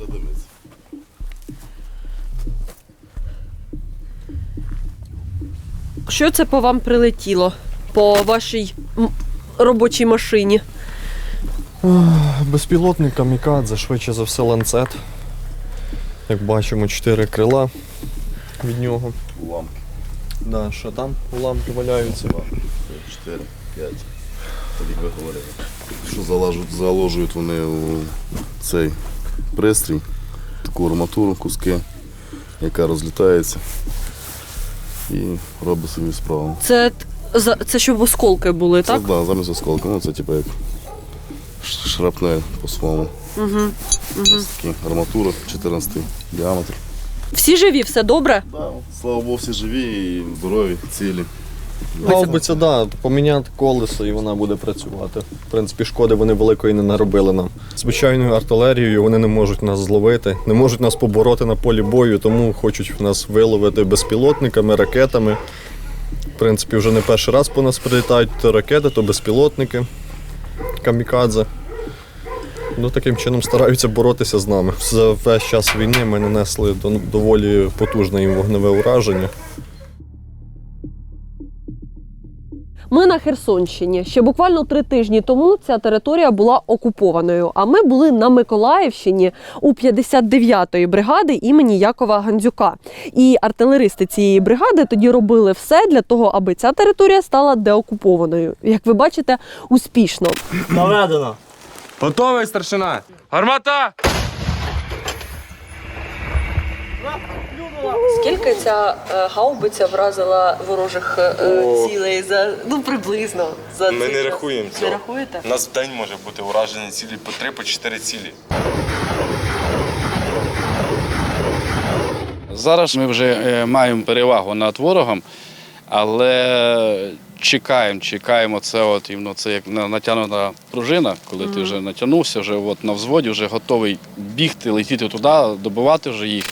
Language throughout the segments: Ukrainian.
Ще дивиться. Що це по вам прилетіло? По вашій м, робочій машині? Безпілотник камікадзе, швидше за все ланцет. Як бачимо, чотири крила від нього. Уламки. Да, що там уламки валяються. Два, три, чотири, п'ять. Як ви говорили. Що заложують, заложують вони у цей пристрій, таку арматуру, куски, яка розлітається і робить свою справу. Це, за- це щоб осколки були, Це так? да, замість осколка. Ну це типу як ш- шрапнель по-своєму. Угу. Ось такі арматура 14 діаметр. Всі живі, все добре? Да, слава Богу, всі живі і здорові, цілі. Гаубиця, да, поміняти колесо і вона буде працювати. В принципі, шкоди вони великої не наробили нам. Звичайною артилерією вони не можуть нас зловити, не можуть нас побороти на полі бою, тому хочуть нас виловити безпілотниками, ракетами. В принципі, вже не перший раз по нас прилітають то ракети, то безпілотники, камікадзе. Ну, таким чином стараються боротися з нами. За весь час війни ми нанесли доволі потужне їм вогневе ураження. Ми на Херсонщині. Ще буквально три тижні тому ця територія була окупованою. А ми були на Миколаївщині у 59-ї бригади імені Якова Гандзюка. І артилеристи цієї бригади тоді робили все для того, аби ця територія стала деокупованою. Як ви бачите, успішно. Наведено. Готовий старшина. Гармата! Скільки ця е, гаубиця вразила ворожих О. цілей за ну приблизно за Ми цей не час? рахуємо Не рахуєте? У нас в день може бути уражені цілі по три, по чотири цілі. Зараз ми вже е, маємо перевагу над ворогом, але чекаємо, чекаємо це от іменно це як на- натягнута пружина, коли ти вже натягнувся, вже от на взводі, вже готовий бігти, летіти туди, добивати вже їх.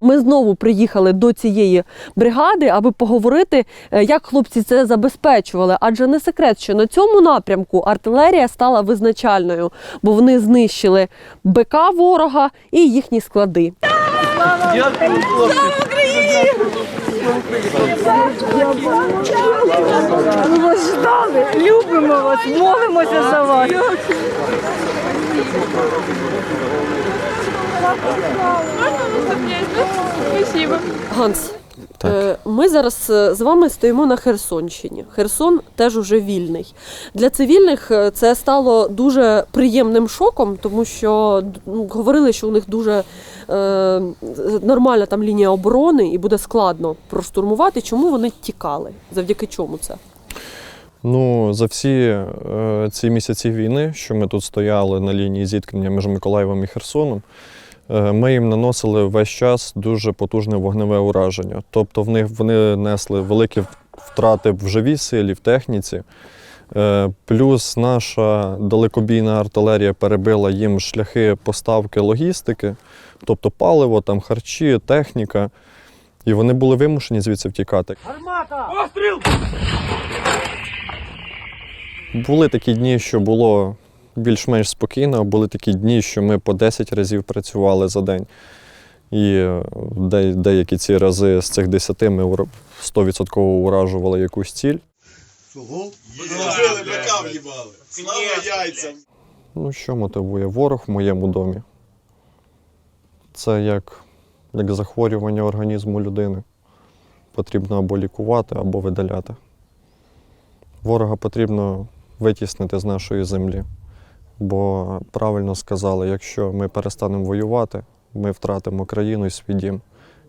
Ми знову приїхали до цієї бригади, аби поговорити, е, як хлопці це забезпечували. Адже не секрет, що на цьому напрямку артилерія стала визначальною, бо вони знищили БК ворога і їхні склади. Ми вас ждали, любимо вас, молимося за вас. Ганс, Так. е, ми зараз е, з вами стоїмо на Херсонщині. Херсон теж уже вільний. Для цивільних е, це стало дуже приємним шоком, тому що ну, говорили, що у них дуже е, нормальна там лінія оборони і буде складно проштурмувати. Чому вони тікали? Завдяки чому це? Ну, за всі е, ці місяці війни, що ми тут стояли на лінії зіткнення між Миколаєвом і Херсоном, ми їм наносили весь час дуже потужне вогневе ураження. Тобто в них вони несли великі втрати в живій силі, в техніці. Е, Плюс наша далекобійна артилерія перебила їм шляхи поставки логістики, тобто паливо, там, харчі, техніка. І вони були вимушені звідси втікати. Були такі дні, що було більш-менш спокійно, були такі дні, що ми по 10 разів працювали за день. І е, де, деякі ці рази з цих 10 ми ура- 100% уражували якусь ціль. Жили, бика в'їбали. Слава яйцям. Ну, що мотивує? Ворог в моєму домі. Це як, як захворювання організму людини. Потрібно або лікувати, або видаляти. Ворога потрібно витіснити з нашої землі. Бо правильно сказали, якщо ми перестанемо воювати, ми втратимо країну і свій дім.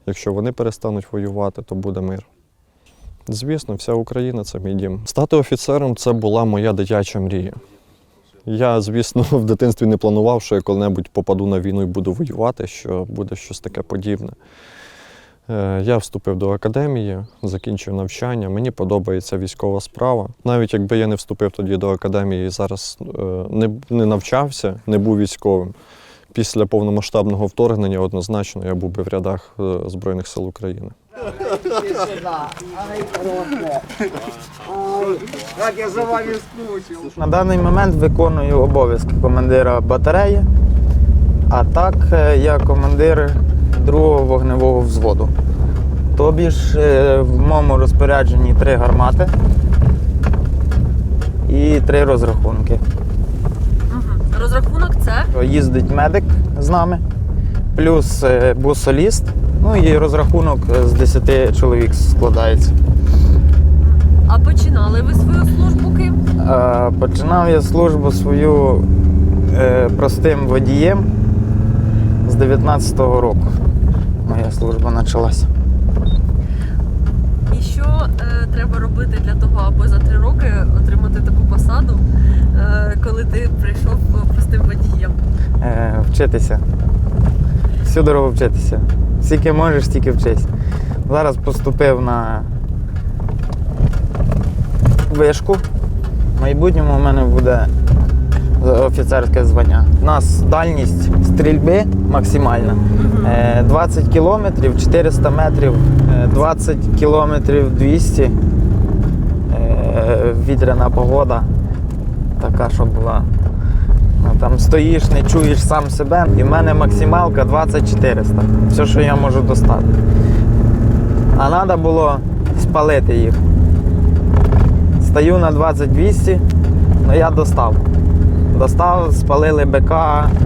Якщо вони перестануть воювати, то буде мир. Звісно, вся Україна це мій дім. Стати офіцером це була моя дитяча мрія. Я, звісно, в дитинстві не планував, що я коли-небудь попаду на війну і буду воювати, що буде щось таке подібне. Е, Я вступив до академії, закінчив навчання. Мені подобається військова справа. Навіть якби я не вступив тоді до академії і зараз е, не, не навчався, не був військовим. Після повномасштабного вторгнення однозначно я був би в рядах е, Збройних сил України. На даний момент виконую обов'язки командира батареї. А так я командир другого вогневого взводу. Тобі ж е, в моєму розпорядженні три гармати і три розрахунки. Розрахунок це Їздить медик з нами, плюс е, бус-соліст, ну і розрахунок з 10 чоловік складається. а починали ви свою службу ким? Е, Починав я службу свою е, простим водієм з 19-го року. Моя служба почалася. І що е, треба робити для того, аби за три роки отримати таку посаду, е, коли ти прийшов простим водієм? Е, Вчитися. Всю дорогу вчитися. Скільки можеш, стільки вчись. Зараз поступив на вишку. В майбутньому у мене буде офіцерське звання. У нас дальність стрільби максимальна. Е, 20 кілометрів, 400 метрів, е, 20 кілометрів 200. Е, Вітряна погода така, що була. Ну, Там стоїш, не чуєш сам себе. І в мене максималка 2400. Все, що я можу достати. А треба було спалити їх. Стою на 2200, але я достав. Достав, спалили БК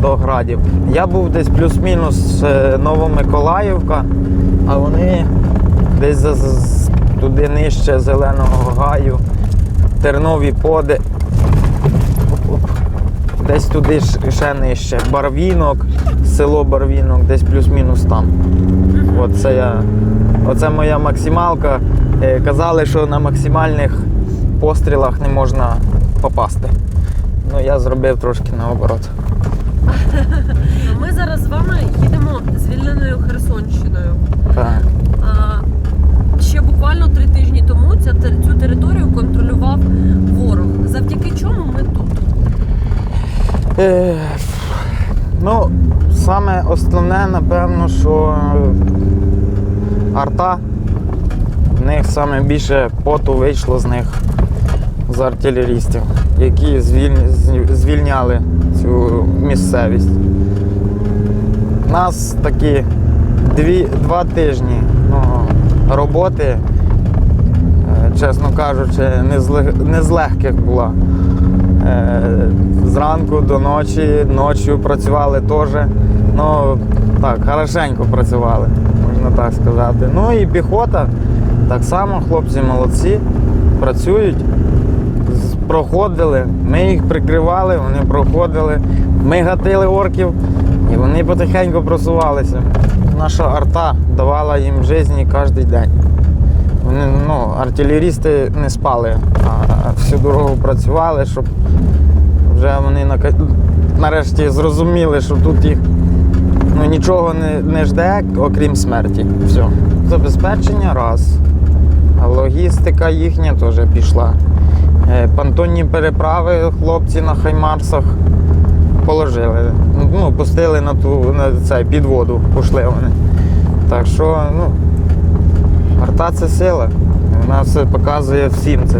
до градів. Я був десь плюс-мінус е, Новомиколаївка, а вони десь туди нижче Зеленого гаю, Тернові поди. Десь туди ще нижче. Барвінок, село Барвінок, десь плюс-мінус там. Оце, я, оце моя максималка. Е, Казали, що на максимальних пострілах не можна попасти. Ну, я зробив трошки наоборот. Ми зараз з вами їдемо звільненою Херсонщиною. Так. А, ще буквально три тижні тому ця, цю територію контролював ворог. Завдяки чому ми тут? Е, ну, саме основне, напевно, що арта. В них саме більше поту вийшло з них з артилерістів, які звіль- звільняли цю місцевість. Нас такі дві, два тижні ну, роботи, е, чесно кажучи, не з, не з легких була. Е, Зранку до ночі, ночі працювали теж. Ну, так, хорошенько працювали, можна так сказати. Ну і піхота, так само, хлопці молодці, працюють, проходили, ми їх прикривали, вони проходили, ми гатили орків і вони потихеньку просувалися. Наша арта давала їм житті кожен день. Вони, ну, артилерісти не спали, а всю дорогу працювали, щоб вже вони нака- нарешті зрозуміли, що тут їх ну, нічого не, не жде, окрім смерті. Все. Забезпечення раз. А логістика їхня теж пішла. Е, Понтонні переправи хлопці на Хаймарсах положили. Ну, пустили на ту на цей підводу, пішли вони. Так що, ну, арта це сила. Вона все показує всім це.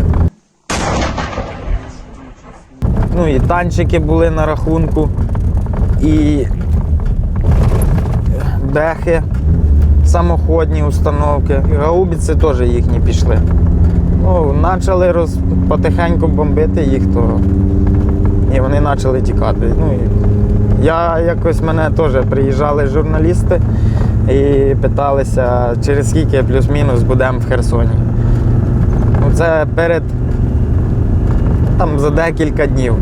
Ну і танчики були на рахунку, і бехи, самоходні установки. Гаубіці теж їхні пішли. Ну, почали роз... потихеньку бомбити їх, то і вони почали тікати. Ну, і я якось мене теж приїжджали журналісти і питалися, через скільки плюс-мінус будемо в Херсоні. Ну, це перед там за декілька днів.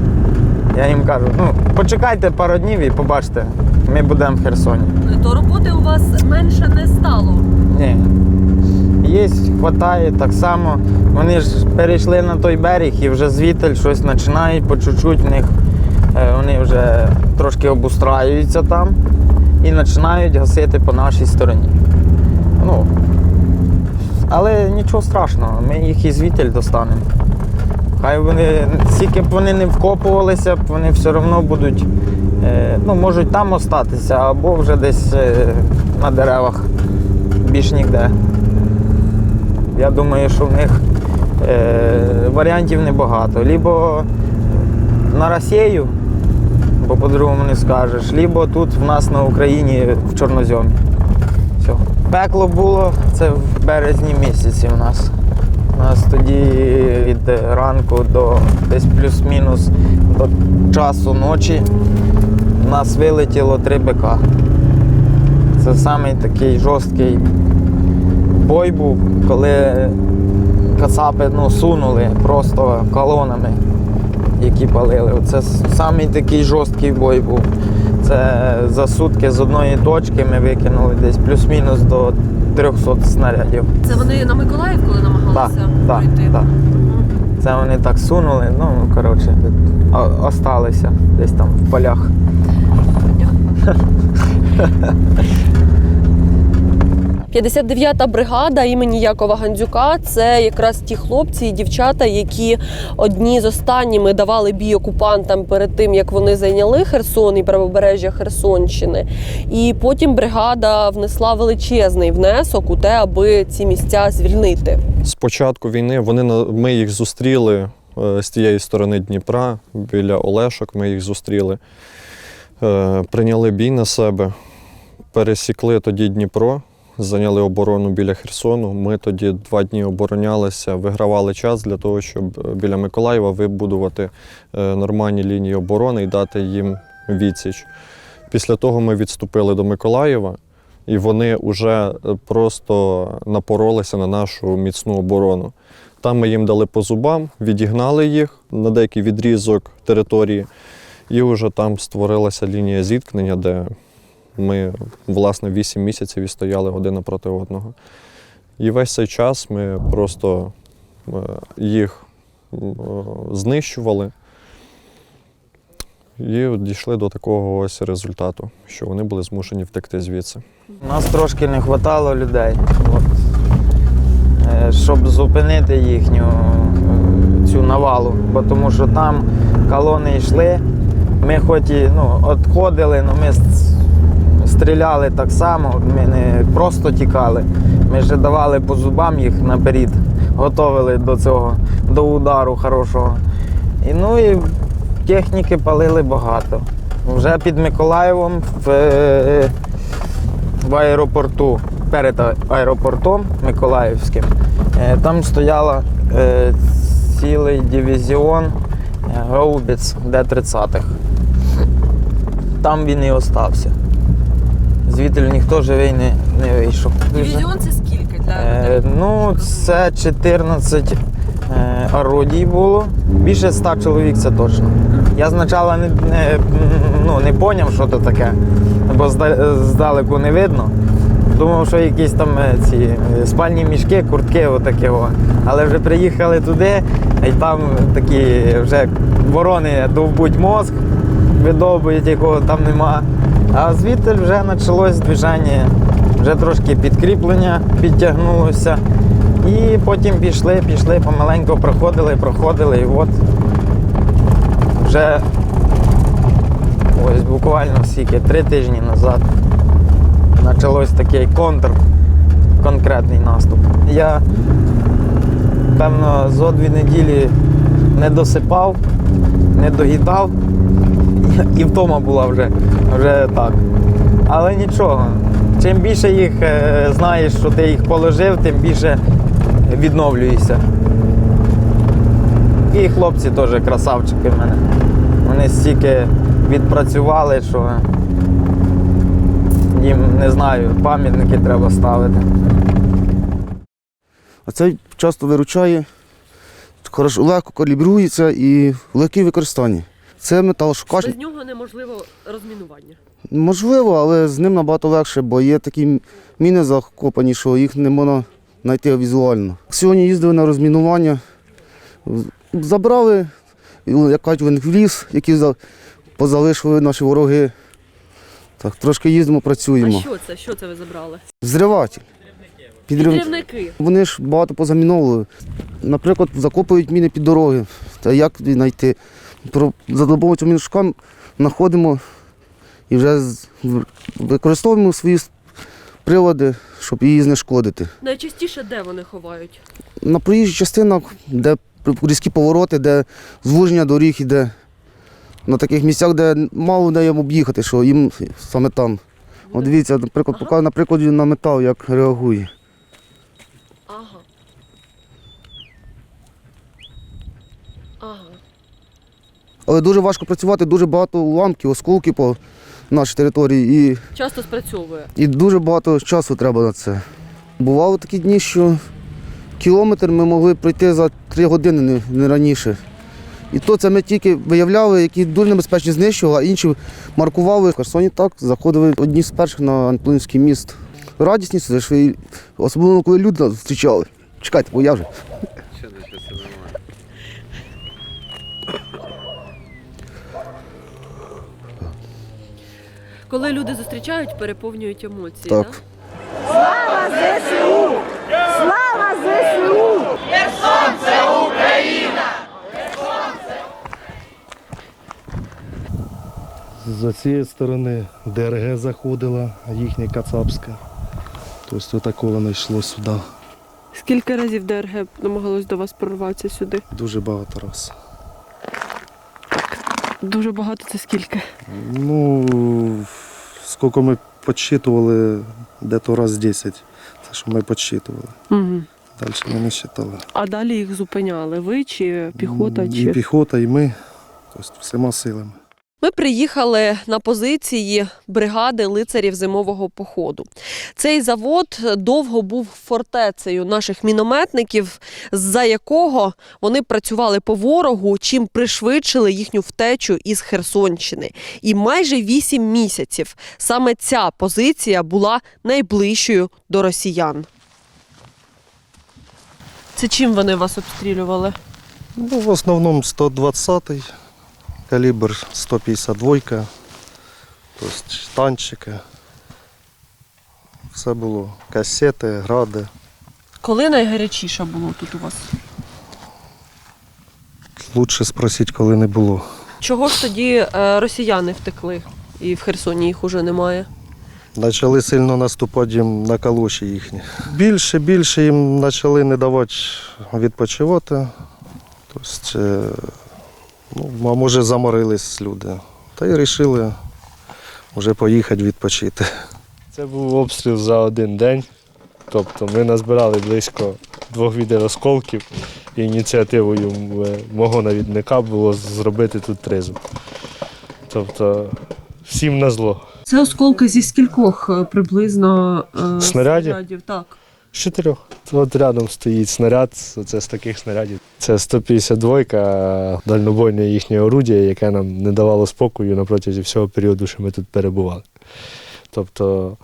Я їм кажу, ну почекайте пару днів і побачите, ми будемо в Херсоні. То роботи у вас менше не стало. Ні. Є, хватає так само. Вони ж перейшли на той берег і вже звідти щось починають по чуть-чуть в них. е, Вони вже трошки обустраюються там і починають гасити по нашій стороні. Ну, але нічого страшного, ми їх і звідтіль достанемо. Хай вони, скільки б вони не вкопувалися, вони все одно будуть, е, ну, можуть там остатися, або вже десь е, на деревах, більш ніде. Я думаю, що в них е, варіантів небагато. Либо на Росію, бо по-другому не скажеш. Лібо тут в нас на Україні в чорнозьомі. Все. Пекло було це в березні місяці у нас. У нас тоді від ранку до десь плюс-мінус до часу ночі у нас вилетіло три бика. Це самий такий жорсткий бой був, коли кацапи ну, сунули просто колонами, які палили. Це самий такий жорсткий бой був. Це за сутки з одної точки ми викинули десь плюс-мінус до 300 снарядів. Це вони на Миколаїв, коли намагалися так, пройти? так. Це вони так сунули, ну коротше, осталися десь там в полях. 59-та бригада імені Якова Гандзюка це якраз ті хлопці і дівчата, які одні з останніми давали бій окупантам перед тим, як вони зайняли Херсон і правобережжя Херсонщини. І потім бригада внесла величезний внесок у те, аби ці місця звільнити. З початку війни вони ми їх зустріли е, з тієї сторони Дніпра, біля Олешок. Ми їх зустріли, Е, прийняли бій на себе, пересікли тоді Дніпро, зайняли оборону біля Херсону. Ми тоді два дні оборонялися, вигравали час для того, щоб е, біля Миколаєва вибудувати е, нормальні лінії оборони і дати їм відсіч. Після того ми відступили до Миколаєва. І вони вже е, просто напоролися на нашу міцну оборону. Там ми їм дали по зубам, відігнали їх на деякий відрізок території, і вже там створилася лінія зіткнення, де ми, власне, 8 місяців і стояли один напроти одного. І весь цей час ми просто е, їх е, знищували. І дійшли до такого ось результату, що вони були змушені втекти звідси. Нас трошки не вистачало людей, от, е, щоб зупинити їхню цю навалу. Бо тому що там колони йшли. Ми хоч і ну, відходили, але ми с- стріляли так само, ми не просто тікали. Ми вже давали по зубам їх наперед, готовили до цього, до удару хорошого. І, ну і техніки палили багато. Вже під Миколаєвом в, е, в аеропорту, перед аеропортом Миколаївським, е, там стояла е, цілий дивізіон гаубиць Д-30-х. Там він і остався. Звідти ніхто живий не, не вийшов. це скільки для Е, ну, це 14 е, орудій було. Більше 100 чоловік це точно. Я спочатку не, не, ну, не поняв, що це таке, бо здалеку не видно. Думав, що якісь там е, ці е, спальні мішки, куртки, отакі. О. Але вже приїхали туди, і там такі вже ворони довбуть мозг, видовбують, якого там нема. А звідти вже почалось движення, вже трошки підкріплення підтягнулося. І потім пішли, пішли, помаленьку проходили, проходили, і от вже ось буквально скільки, три тижні назад почалось такий контр, конкретний наступ. Я, певно, зо дві неділі не досипав, не доїдав, і втома була вже, вже так. Але нічого. Чим більше їх е, знаєш, що ти їх положив, тим більше відновлюєшся. І хлопці теж красавчики в мене. Вони стільки відпрацювали, що їм не знаю, пам'ятники треба ставити. А цей часто виручає, хорошо, легко калібрується і в легкій використанні. Це метал, що кожен. Без нього неможливо розмінування. Можливо, але з ним набагато легше, бо є такі міни закопані, що їх не можна знайти візуально. Сьогодні їздили на розмінування, забрали, як кажуть, в ліс, за- позалишили наші вороги. Так, трошки їздимо, працюємо. що це? Що це ви забрали? Зриватель. Підрив... Підривники. Вони ж багато позаміновували. Наприклад, закопують міни під дороги. Та як знайти? За допомогою цього міношка знаходимо і вже використовуємо свої прилади, щоб її знешкодити. Найчастіше де вони ховають? На проїжджих частинах, де різкі повороти, де звуження доріг іде, на таких місцях, де мало їм об'їхати, що їм саме там. От дивіться, наприклад, поки на прикладі на метал як реагує. Ага. Ага. Але дуже важко працювати, дуже багато уламків, осколків по нашій території і, Часто спрацьовує. і дуже багато часу треба на це. Бували такі дні, що кілометр ми могли пройти за три години, не, не раніше. І то це ми тільки виявляли, які дуже небезпечні знищували, а інші маркували. В Херсоні так заходили одні з перших на Антонівський міст. Радісні, ж і особливо коли люди нас зустрічали. Чекайте, бо я вже. Коли люди зустрічають, переповнюють емоції. Так. Слава ЗСУ! Слава ЗСУ! З цієї сторони ДРГ заходила, їхня Кацапська. Тобто отако воно йшло сюди. Скільки разів ДРГ намагалось до вас прорватися сюди? Дуже багато раз. Дуже багато це скільки? Ну, скільки ми підсчитували, де-то раз 10. Це що ми підсчитували. Угу. Далі ми не вважали. А далі їх зупиняли. Ви чи піхота? І Чи... піхота, і ми. Тобто всіма силами. Ми приїхали на позиції бригади лицарів зимового походу. Цей завод довго був фортецею наших мінометників, за якого вони працювали по ворогу, чим пришвидшили їхню втечу із Херсонщини. І майже вісім місяців саме ця позиція була найближчою до росіян. Це чим вони вас обстрілювали? Ну, в основному 120-й, калібр 152, тобто танчики. Все було. Касети, гради. Коли найгарячіше було тут у вас? Лучше спросіть, коли не було. Чого ж тоді е, росіяни втекли і в Херсоні їх уже немає? Почали сильно наступати їм на калоші їхні. Більше, більше їм почали не давати відпочивати. Тобто, е, ну, а може заморились люди. Та й вирішили вже поїхати відпочити. Це був обстріл за один день. Тобто ми назбирали близько двох відеоосколків. І ініціативою е, мого навідника було зробити тут тризуб. Тобто всім на зло. Це осколки зі скількох е, приблизно е, Снарядів? Так. З чотирьох. От рядом стоїть снаряд, це з таких снарядів. Це 152-ка дальнобойне їхнє орудія, яке нам не давало спокою на протязі всього періоду, що ми тут перебували. Тобто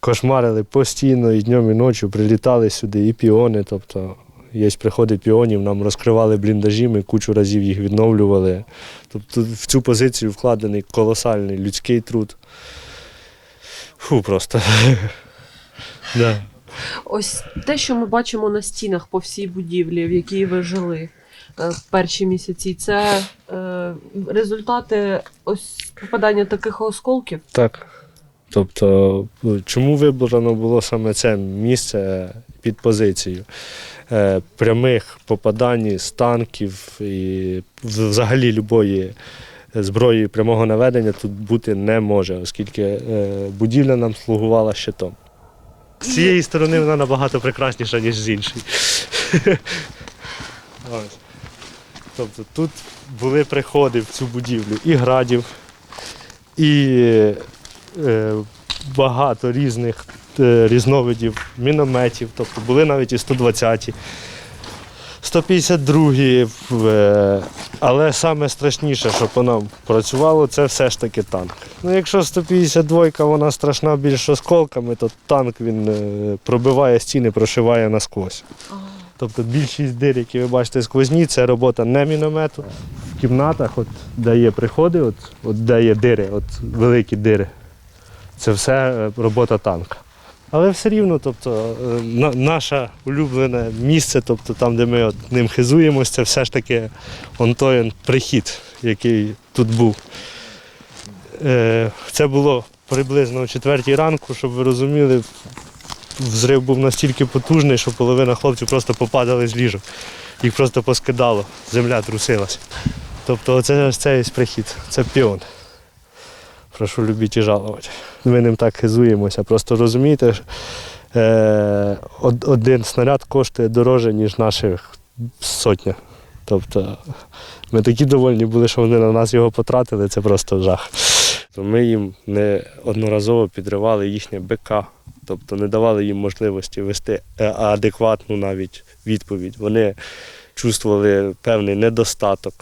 кошмарили постійно і днем, і ночі, прилітали сюди і піони. Тобто, є приходи піонів, нам розкривали бліндажі, ми кучу разів їх відновлювали. Тобто в цю позицію вкладений колосальний людський труд. Фу, просто. Ось те, що ми бачимо на стінах по всій будівлі, в якій ви жили е, в перші місяці, це е, результати ось попадання таких осколків. Так. Тобто, чому вибрано було саме це місце під позицією? Е, прямих попадань з танків і взагалі любої зброї прямого наведення тут бути не може, оскільки будівля нам слугувала щитом. З цієї сторони вона набагато прекрасніша, ніж з іншої. Тобто тут були приходи в цю будівлю. І градів, і е, багато різних е, різновидів мінометів, тобто були навіть і 120-ті, 152-ті, е, але саме страшніше, що по нам працювало, це все ж таки танк. Ну, якщо 152-ка вона страшна більш осколками, то танк він е, пробиває стіни, прошиває насквозь. Тобто більшість дир, які ви бачите сквозні, це робота не міномету. В кімнатах, от, де є приходи, от, от, де є дири, от, великі дири, це все е, робота танка. Але все рівно, тобто, е, на, наше улюблене місце, тобто там, де ми от ним хизуємося, це все ж таки он той прихід, який тут був. Е, Це було приблизно о четвертій ранку, щоб ви розуміли, взрив був настільки потужний, що половина хлопців просто попадали з ліжок. Їх просто поскидало, земля трусилась. Тобто оце ось цей прихід, це піон. Прошу любіть і жалувати. Ми ним так хизуємося. Просто розумієте, е, один снаряд коштує дороже, ніж наших сотня. Тобто ми такі довольні були, що вони на нас його потратили, це просто жах. Ми їм не одноразово підривали їхнє БК, тобто не давали їм можливості вести е, адекватну навіть відповідь. Вони чувствували певний недостаток.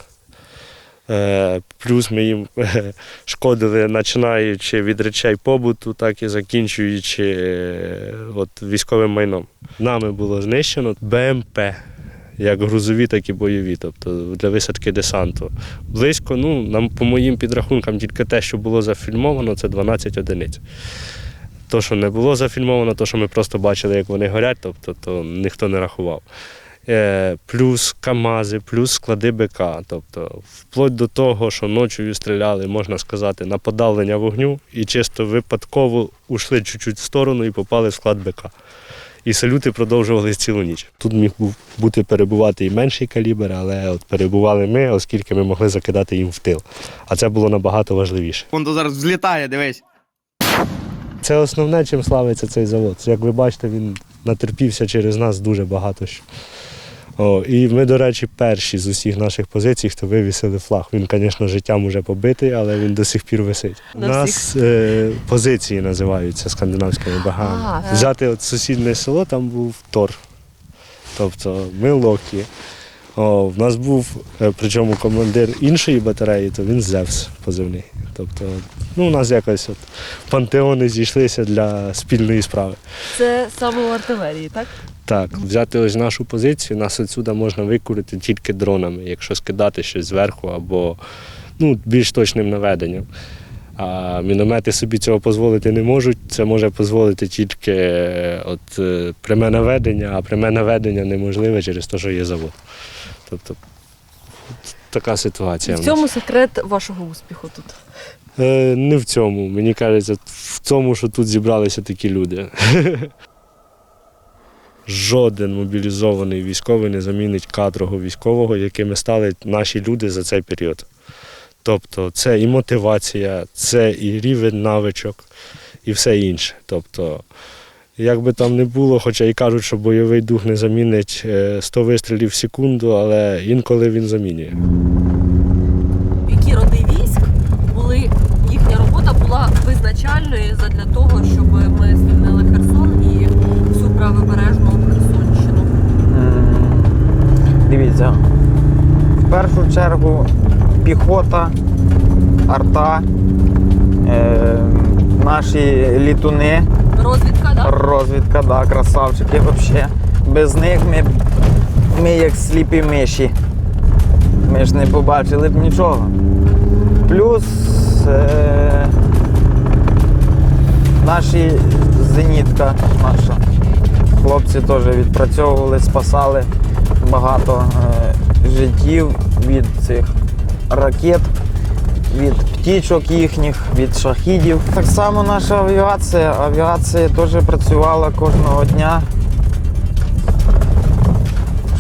Е, Плюс ми їм е, шкодили, починаючи від речей побуту, так і закінчуючи е, от, військовим майном. Нами було знищено БМП, як грузові, так і бойові, тобто для висадки десанту. Близько, ну, нам, по моїм підрахункам, тільки те, що було зафільмовано, це 12 одиниць. То, що не було зафільмовано, то, що ми просто бачили, як вони горять, тобто то ніхто не рахував. Е, плюс КАМАЗи, плюс склади БК. Тобто, вплоть до того, що ночою стріляли, можна сказати, на подавлення вогню і чисто випадково ушли чуть-чуть в сторону і попали в склад БК. І салюти продовжувалися цілу ніч. Тут міг бути перебувати і менший калібр, але от перебували ми, оскільки ми могли закидати їм в тил. А це було набагато важливіше. Вон то зараз взлітає, дивись. Це основне, чим славиться цей завод. Як ви бачите, він натерпівся через нас дуже багато. що. О, і ми, до речі, перші з усіх наших позицій, хто вивісили флаг. Він, звісно, життям уже побитий, але він до сих пір висить. У нас е, позиції називаються скандинавськими багами. Взяти от сусіднє село, там був Тор. Тобто ми Локі. О, в нас був, е, причому командир іншої батареї, то він Зевс позивний. Тобто, ну, у нас якось от пантеони зійшлися для спільної справи. Це саме у артилерії, так? Так, взяти ось нашу позицію, нас відсюди можна викурити тільки дронами, якщо скидати щось зверху або ну, більш точним наведенням. А міномети собі цього дозволити не можуть. Це може дозволити тільки е, от, е, пряме наведення, а пряме наведення неможливе через те, що є завод. Тобто така ситуація. В в цьому секрет вашого успіху тут. Е, не в цьому. Мені кажеться, в тому, що тут зібралися такі люди. Жоден мобілізований військовий не замінить кадрового військового, якими стали наші люди за цей період. Тобто це і мотивація, це і рівень навичок, і все інше. Тобто, як би там не було, хоча і кажуть, що бойовий дух не замінить е, 100 вистрілів в секунду, але інколи він замінює. Які роди військ були, їхня робота була визначальною для того, щоб ми звільнили Херсон і всю правобережну Херсонщину. Дивіться, в першу чергу піхота, арта, е, наші літуни, Розвідка, так? розвідка, да, красавчики взагалі. Без них ми, ми як сліпі миші. Ми ж не побачили б нічого. Плюс е, наші зенітка наша. Хлопці теж відпрацьовували, спасали багато е, життів від цих ракет, від птічок їхніх, від шахідів. Так само наша авіація. Авіація теж працювала кожного дня.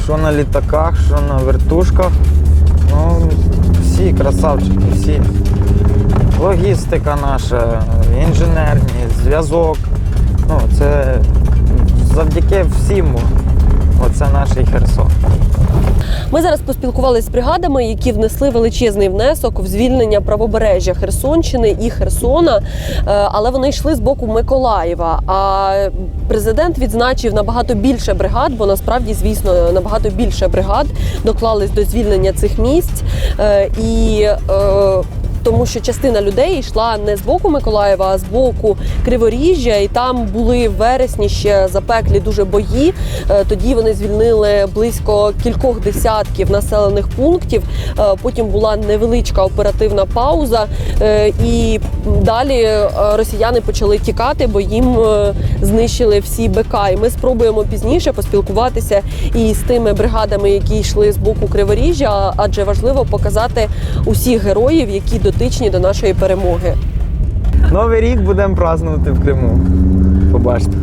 Що на літаках, що на вертушках. Ну, всі красавчики, всі. Логістика наша, інженерні, зв'язок. Ну, це завдяки всім. Оце наш Херсон. Ми зараз поспілкувалися з бригадами, які внесли величезний внесок в звільнення правобережжя Херсонщини і Херсона, е, але вони йшли з боку Миколаєва. А президент відзначив набагато більше бригад, бо насправді, звісно, набагато більше бригад доклались до звільнення цих місць. Е, І е, тому що частина людей йшла не з боку Миколаєва, а з боку Криворіжжя, і там були в вересні ще запеклі дуже бої. Е, Тоді вони звільнили близько кількох десятків населених пунктів. Е, Потім була невеличка оперативна пауза, е, і далі росіяни почали тікати, бо їм знищили всі БК. І ми спробуємо пізніше поспілкуватися і з тими бригадами, які йшли з боку Криворіжжя, адже важливо показати усіх героїв, які дотичні до нашої перемоги. Новий рік будемо празднувати в Криму. Побачите.